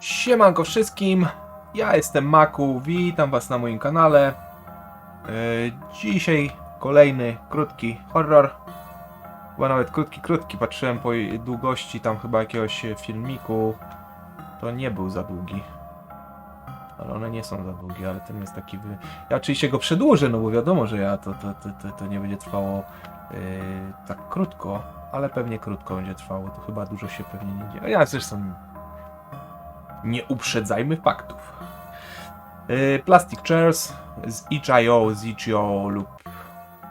Siemanko wszystkim, ja jestem Maku, witam was na moim kanale. Yy, Dzisiaj kolejny krótki horror. Chyba nawet krótki, krótki, patrzyłem po długości tam chyba jakiegoś filmiku. To nie był za długi. Ale one nie są za długie, ale ten jest taki... Wy... Ja oczywiście go przedłużę, no bo wiadomo, że ja to, to, to, to, to nie będzie trwało yy, tak krótko, ale pewnie krótko będzie trwało, to chyba dużo się pewnie nie dzieje. Ja zresztą nie uprzedzajmy faktów. Yy, Plastic Chairs z itch.io, z itch.io lub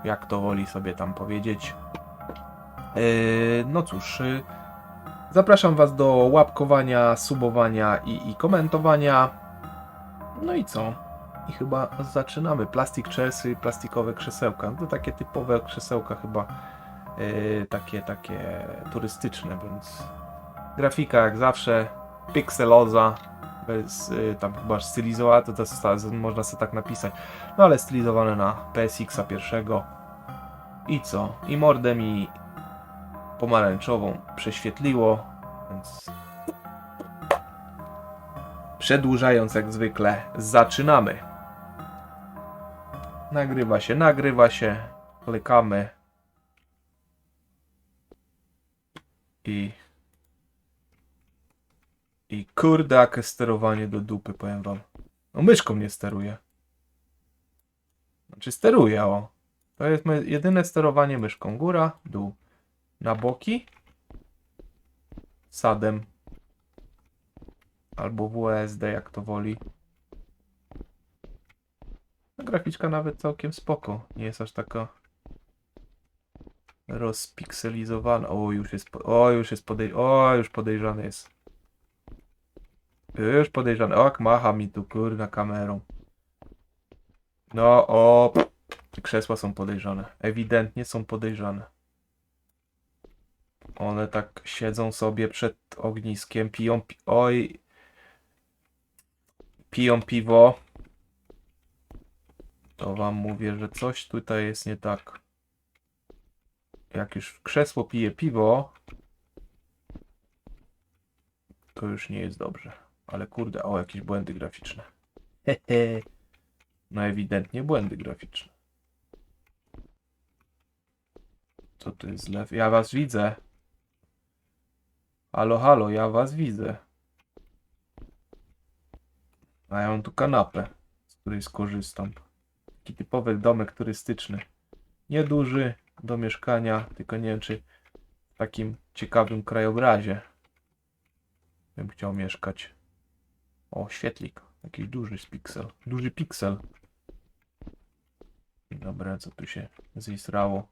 jak to woli sobie tam powiedzieć. Yy, no cóż, yy, zapraszam Was do łapkowania, subowania i, i komentowania. No i co? I chyba zaczynamy. Plastic Chairs i plastikowe krzesełka. No to takie typowe krzesełka chyba takie, takie turystyczne, więc grafika jak zawsze pikseloza, bez y, tam chyba stylizowana, to, jest- można sobie tak napisać, no ale stylizowane na PSX-a pierwszego. I co? I mordę mi pomarańczową prześwietliło, więc przedłużając jak zwykle, zaczynamy. Nagrywa się, nagrywa się, klikamy i i kurde, jakie sterowanie do dupy, powiem wam. No myszką nie steruje. Znaczy steruje, o. To jest moje jedyne sterowanie myszką. Góra, dół. Na boki. Sadem. Albo WSD, jak to woli. No, graficzka nawet całkiem spoko. Nie jest aż taka rozpikselizowana. O, już jest, po- o, już jest podej... O, już podejrzany jest. Już podejrzany. O, jak macha mi tu kurna kamerą. No, o. Krzesła są podejrzane. Ewidentnie są podejrzane. One tak siedzą sobie przed ogniskiem, piją. Pi oj. Piją piwo. To wam mówię, że coś tutaj jest nie tak. Jak już krzesło pije piwo, to już nie jest dobrze. Ale kurde, o, jakieś błędy graficzne. Hehe. No ewidentnie błędy graficzne. Co to jest lew? Ja was widzę. Halo, halo, ja was widzę. A ja mam tu kanapę, z której skorzystam. Taki typowy domek turystyczny. Nieduży do mieszkania, tylko nie wiem czy w takim ciekawym krajobrazie bym chciał mieszkać. O, świetlik. Jakiś duży piksel. Duży piksel. Dobra, co tu się zisrało?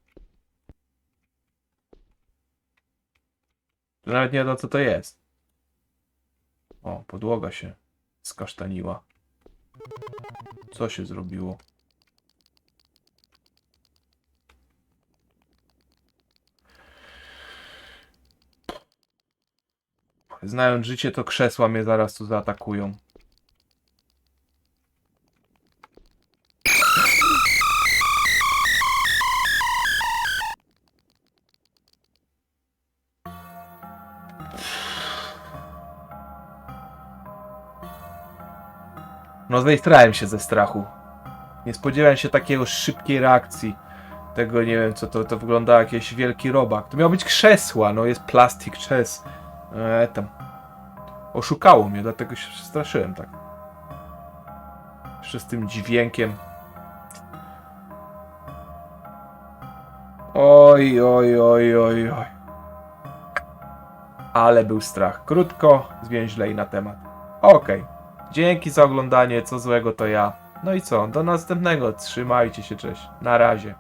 Tu nawet nie wiadomo co to jest. O, podłoga się skasztaniła. Co się zrobiło? Znając życie, to krzesła mnie zaraz tu zaatakują. No zejstrałem się ze strachu. Nie spodziewałem się takiego szybkiej reakcji. Tego nie wiem co to, to wygląda jak jakiś wielki robak. To miało być krzesła, no jest plastik czes. Eee, tam. Oszukało mnie, dlatego się straszyłem tak. Jeszcze z tym dźwiękiem. Oj, oj, oj, oj, oj. Ale był strach. Krótko, zwięźlej na temat. Okej. Dzięki za oglądanie, co złego to ja. No i co, do następnego. Trzymajcie się, cześć. Na razie.